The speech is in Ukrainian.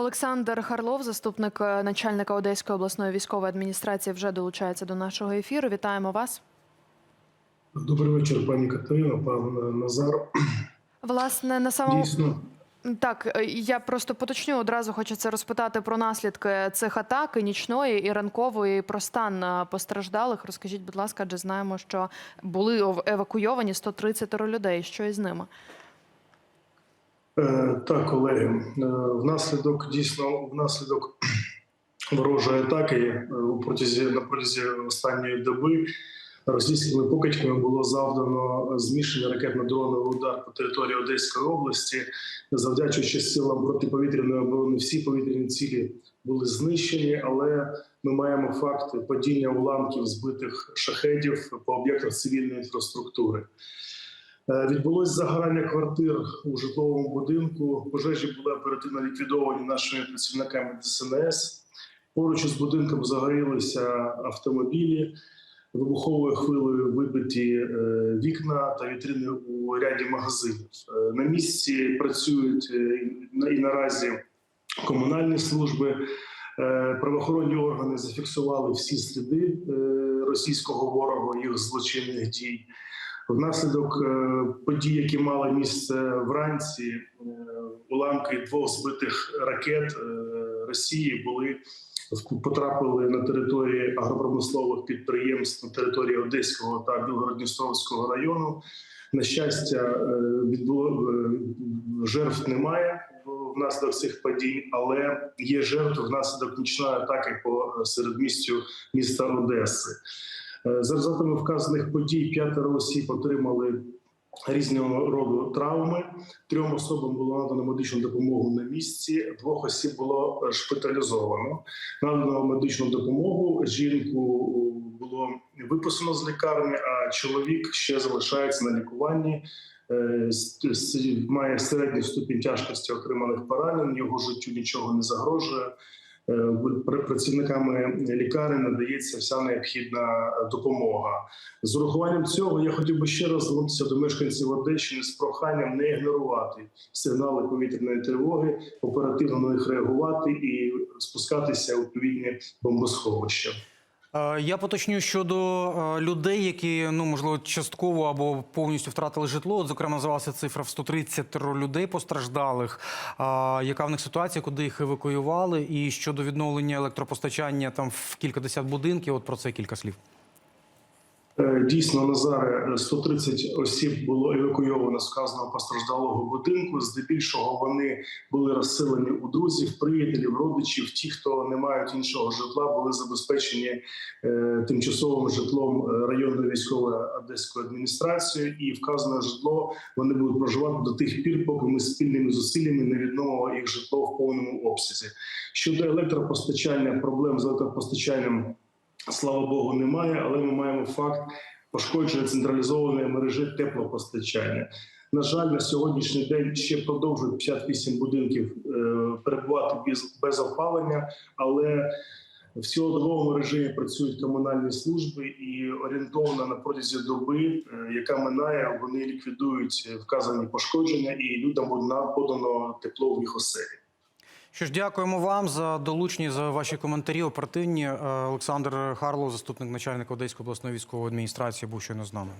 Олександр Харлов, заступник е, начальника Одеської обласної військової адміністрації, вже долучається до нашого ефіру. Вітаємо вас. Добрий вечір, пані Катерина, пан Назар. Власне, на самому Дійсно, так е, я просто поточню одразу. Хочеться розпитати про наслідки цих атак і нічної і ранкової і про стан е, постраждалих. Розкажіть, будь ласка, адже знаємо, що були ов- евакуйовані 130 людей. Що із ними? Е, так, колеги, е, внаслідок дійсно внаслідок ворожої атаки е, у протязі на протязі останньої доби російськими покидьками було завдано змішаний ракетно-дроновий удар по території Одеської області, завдячуючи силам протиповітряної оборони. Всі повітряні цілі були знищені, але ми маємо факти падіння уламків збитих шахедів по об'єктах цивільної інфраструктури. Е, Відбулось загорання квартир у житловому будинку. Пожежі були оперативно ліквідовані нашими працівниками ДСНС. Поруч із будинком загорілися автомобілі. Вибуховою хвилею вибиті е, вікна та вітрини у ряді магазинів. Е, На місці працюють і наразі комунальні служби. Правоохоронні органи зафіксували всі сліди російського ворога, їх злочинних дій. Внаслідок е, подій, які мали місце вранці, е, уламки двох збитих ракет е, Росії були потрапили на території агропромислових підприємств на території Одеського та Білгородністровського району. На щастя, відбуло жертв немає внаслідок цих подій, але є жертви внаслідок нічної атаки по середмістю міста Одеси. Е, За результатами вказаних подій п'ятеро осіб отримали різного роду травми. Трьом особам було надано медичну допомогу на місці. Двох осіб було шпиталізовано. Надано медичну допомогу. Жінку е, було виписано з лікарні, а чоловік ще залишається на лікуванні. Е, Має середній ступінь тяжкості отриманих поранень. Його життю нічого не загрожує. Е, пр- Працівниками лікарні надається вся необхідна допомога. З урахуванням цього я хотів би ще раз звернутися до мешканців Одещини з проханням не ігнорувати сигнали повітряної тривоги, оперативно на них реагувати і спускатися у відповідні бомбосховища. Е, Я поточню щодо е, людей, які ну можливо частково або повністю втратили житло. От, зокрема, називалася цифра в 130 людей постраждалих. А яка в них ситуація, куди їх евакуювали? І щодо відновлення електропостачання там в кількадесят будинків? От про це кілька слів. Е, Дійсно, Назаре, 130 осіб було евакуйовано з вказаного постраждалого будинку. Здебільшого вони були розселені у друзів, приятелів, родичів. Ті, хто не мають іншого житла, були забезпечені е, тимчасовим житлом е, районної військової одеської адміністрації. І вказане житло вони будуть проживати до тих пір, поки ми спільними зусиллями не відновимо їх житло в повному обсязі. Щодо електропостачання, проблем з електропостачанням слава Богу, немає, але ми маємо факт пошкодження централізованої мережі теплопостачання. На жаль, на сьогоднішній день ще продовжують 58 будинків е, перебувати без, без опалення, але в цілодобовому режимі працюють комунальні служби і орієнтовно на протязі доби, е, яка минає, вони ліквідують вказані пошкодження, і людям буде подано тепло в їх оселі. Що ж, дякуємо вам за долучні за ваші коментарі. Оперативні Е, Олександр Харлов, заступник начальника Одеської обласної військової адміністрації, був щойно з нами.